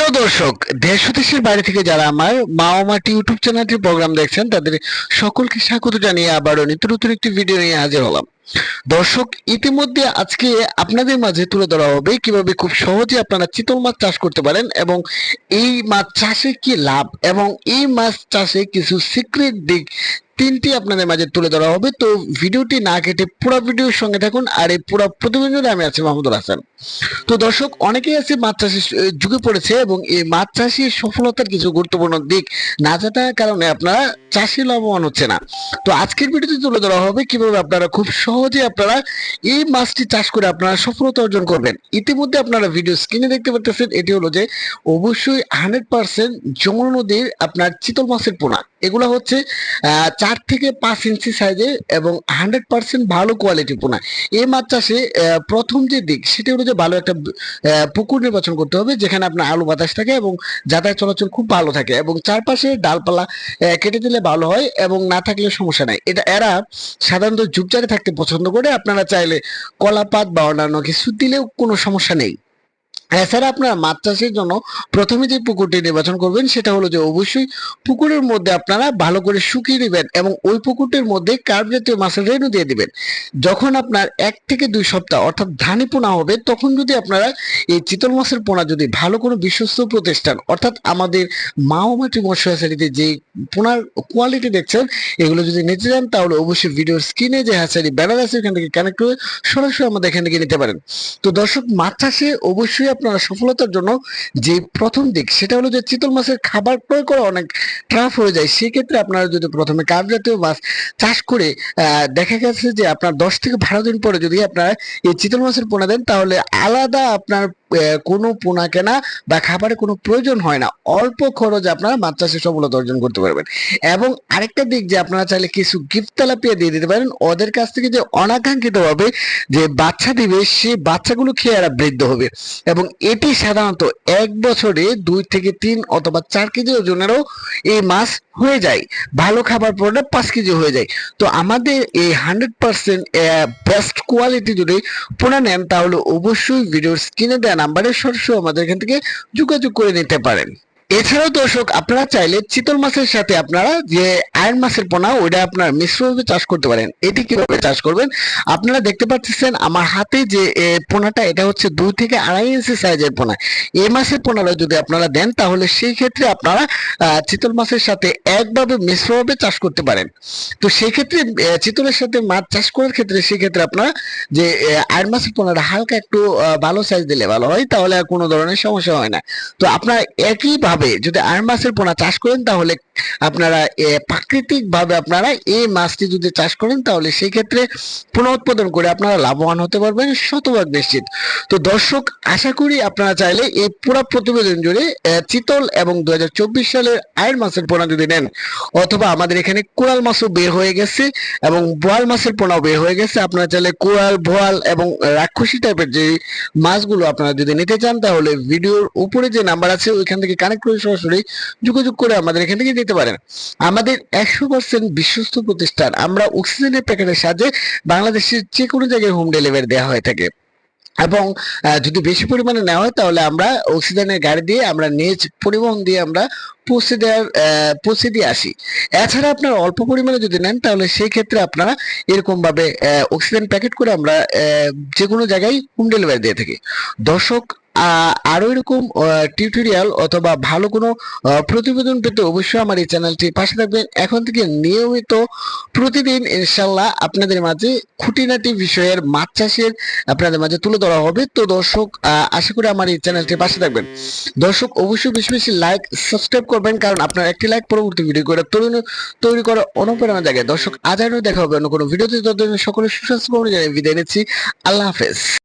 প্রিয় দর্শক, দেশ দেশের বাইরে থেকে যারা আমার মা ও মাটি ইউটিউব চ্যানেলটির প্রোগ্রাম দেখছেন, তাদের সকলকে স্বাগত জানিয়ে আবারও নিত্য নতুন একটি ভিডিও নিয়ে হাজির হলাম। দর্শক, ইতিমধ্যে আজকে আপনাদের মাঝে তুলে ধরা হবে কীভাবে খুব সহজে আপনারা চিতল মাছ চাষ করতে পারেন এবং এই মাছ চাষে কি লাভ এবং এই মাছ চাষে কিছু সিক্রেট দিক তিনটি আপনাদের মাঝে তুলে ধরা হবে। তো ভিডিওটি না কেটে পুরো ভিডিওর সঙ্গে থাকুন আর এই পুরো প্রতিবেদনে আমি আছি মাহমুদুল হাসান। তো দর্শক অনেকেই আছে মাছ চাষে যুগে পড়েছে এবং এই মাছ চাষে সফলতার কিছু গুরুত্বপূর্ণ দিক না জানার কারণে আপনারা চাষি লাভবান হচ্ছে না। তো আজকের ভিডিওতে তুলে ধরা হবে কীভাবে আপনারা খুব সহজে আপনারা এই মাছটি চাষ করে আপনারা সফলতা অর্জন করবেন। ইতিমধ্যে আপনারা ভিডিও স্ক্রিনে দেখতে পাচ্ছেন এটি হলো যে অবশ্যই হান্ড্রেড পার্সেন্ট যমুনা নদীর আপনার চিতল মাছের পোনা। এগুলো হচ্ছে আহ, চার থেকে পাঁচ ইঞ্চি সাইজে এবং হান্ড্রেড পার্সেন্ট ভালো কোয়ালিটি পোনা। এই মাছ চাষে প্রথম যে দিক, সেটি হলো যে ভালো একটা পুকুর নির্বাচন করতে হবে, যেখানে আপনার আলু বাতাস থাকে এবং যাতায়াত চলাচল খুব ভালো থাকে এবং চারপাশে ডালপালা কেটে দিলে ভালো হয় এবং না থাকলে সমস্যা নাই। এটা এরা সাধারণত ঝুপঝাড়ে থাকতে পছন্দ করে, আপনারা চাইলে কলাপাত বা অন্যান্য কিছু দিলেও কোনো সমস্যা নেই। এছাড়া আপনারা মাছ চাষের জন্য প্রথমে যে পুকুরটি নির্বাচন করবেন, সেটা হলো যে অবশ্যই পুকুরের মধ্যে আপনারা ভালো করে শুকিয়ে দিবেন এবং ওই পুকুরটির মধ্যে কার্প জাতীয় মাছের রেণু দিয়ে দিবেন। যখন আপনার এক থেকে দুই সপ্তাহ অর্থাৎ ধানি পোনা হবে, তখন যদি আপনারা এই চিতল মাছের পোনা যদি ভালো কোনো বিশ্বস্ত প্রতিষ্ঠান, অর্থাৎ আমাদের মাওমাটি মৎস্য যে পোনার কোয়ালিটি দেখছেন, এগুলো যদি নিতে চান, তাহলে অবশ্যই ভিডিওর স্ক্রিনে যে হ্যাচারি ব্যানার আছে এখান থেকে কানেক্ট করে সরাসরি আমাদের এখান থেকে নিতে পারেন। তো দর্শক মাছ চাষে অবশ্যই আপনারা সফলতার জন্য যে প্রথম দিক, সেটা হলো যে চিতল মাছের খাবার ক্রয় করা অনেক ট্রাফ হয়ে যায়। সেক্ষেত্রে আপনারা যদি প্রথমে কাপ জাতীয় মাছ চাষ করে দেখা গেছে যে আপনার দশ থেকে বারো দিন পরে যদি আপনারা এই চিতল মাছের পোনা দেন, তাহলে আলাদা আপনার কোনো পোনা কেনা বা খাবারের কোনো প্রয়োজন হয় না। অল্প খরচে আপনারা মাছ চাষে সফলতা অর্জন করতে পারবেন। এবং আরেকটা দিক যে আপনারা চাইলে কিছু গিফট তেলাপিয়া দিয়ে দিতে পারেন, ওদের কাছ থেকে যে অনাকাঙ্ক্ষিত ভাবে যে বাচ্চা দিবে সেই বাচ্চাগুলো খেয়ে এরা বৃদ্ধ হবে। এবং এটি সাধারণত এক বছরে দুই থেকে তিন অথবা চার কেজি ওজনেরও এই মাছ হয়ে যায়। ভালো খাবার পড়লে পাঁচ কেজি হয়ে যায়। তো আমাদের এই হান্ড্রেড পার্সেন্ট বেস্ট কোয়ালিটি যদি পোনা নেন, তাহলে অবশ্যই ভিডিওর স্ক্রিনে দেওয়া নাম্বারে সরাসরি আমাদের এখান থেকে যোগাযোগ করে নিতে পারেন। এছাড়াও দর্শক, আপনারা চাইলে চিতল মাছের সাথে আপনারা যে আয়ন মাছের পোনা, ওইটা আপনারা মিশ্রভাবে চাষ করতে পারেন। এটি কীভাবে চাষ করবেন? আপনারা দেখতে পাচ্ছেন আমার হাতে যে পোনাটা, এটা হচ্ছে দুই থেকে আড়াই ইঞ্চি সাইজের পোনা। এই মাছের পোনাটা যদি আপনারা দেন, তাহলে সেই ক্ষেত্রে আপনারা চিতল মাছের সাথে একভাবে মিশ্রভাবে চাষ করতে পারেন। তো সেই ক্ষেত্রে চিতলের সাথে মাছ চাষ করার ক্ষেত্রে সেই ক্ষেত্রে আপনারা যে আয়ন মাছের পোনাটা হালকা একটু ভালো সাইজ দিলে ভালো হয়, তাহলে আর কোনো ধরনের সমস্যা হয় না। তো আপনারা একইভাবে যদি আয়ন মাছের পোনা চাষ করেন তাহলে আপনারা প্রাকৃতিক ভাবে আপনারা এই মাছটি যদি চাষ করেন, তাহলে সেই ক্ষেত্রে পুনঃ করে আপনারা লাভবান হতে পারবেন, শতভাগ নিশ্চিত। তো দর্শক, আশা করি আপনারা চাইলে এই পুরো প্রতিবেদন জুড়ে চিতল এবং দু সালের আয়ের মাছের পোনা যদি নেন, অথবা আমাদের এখানে কোরাল মাছও বের হয়ে গেছে এবং বোয়াল মাছের পোনাও বের হয়ে গেছে, আপনারা চাইলে কোরাল, বোয়াল এবং রাক্ষসী টাইপের যে মাছগুলো আপনারা যদি নিতে চান, তাহলে ভিডিওর উপরে যে নাম্বার আছে, ওইখান থেকে কানেক্ট করে সরাসরি যোগাযোগ করে আমাদের এখান থেকে নিতে পারেন। আমাদের একশো পার্সেন্ট বিশ্বস্ত প্রতিষ্ঠান, আমরা অক্সিজেনের প্যাকেটের সাহায্যে বাংলাদেশের যে কোনো জায়গায় হোম ডেলিভারি দেওয়া হয়ে থাকে। এবং যদি বেশি পরিমাণে নেওয়া হয়, তাহলে আমরা অক্সিজেনের গাড়ি দিয়ে আমরা নিজ পরিবহন দিয়ে আমরা পৌঁছে দেওয়ার পৌঁছে দিয়ে আসি। এছাড়া আপনার অল্প পরিমাণে যদি নেন, তাহলে সেই ক্ষেত্রে আপনারা এরকমভাবে অক্সিজেন প্যাকেট করে আমরা যে কোনো জায়গায় হোম ডেলিভারি দিয়ে থাকি। দর্শক আহ, আরও এরকম টিউটোরিয়াল অথবা ভালো কোনো প্রতিবেদন পেতে অবশ্যই আমার এই চ্যানেলটি পাশে থাকবেন। এখন থেকে নিয়মিত প্রতিদিন ইনশাল্লাহ আপনাদের মাঝে খুঁটিনাটি বিষয়ের মাছ চাষের আপনাদের মাঝে তুলে ধরা হবে। তো দর্শক আশা করি আমার এই চ্যানেলটি পাশে থাকবেন। দর্শক অবশ্যই বেশি বেশি লাইক সাবস্ক্রাইব করবেন কারণ আপনার একটি লাইক পরবর্তী ভিডিও করে তৈরি তৈরি করা অনুপ্রেরণা জায়গায় দর্শক আজ আরও দেখা হবে অন্য কোনো ভিডিওতে ততদিন সকলের সুস্বাস্থ্য জানিয়ে বিদায় নিচ্ছি। আল্লাহ হাফেজ।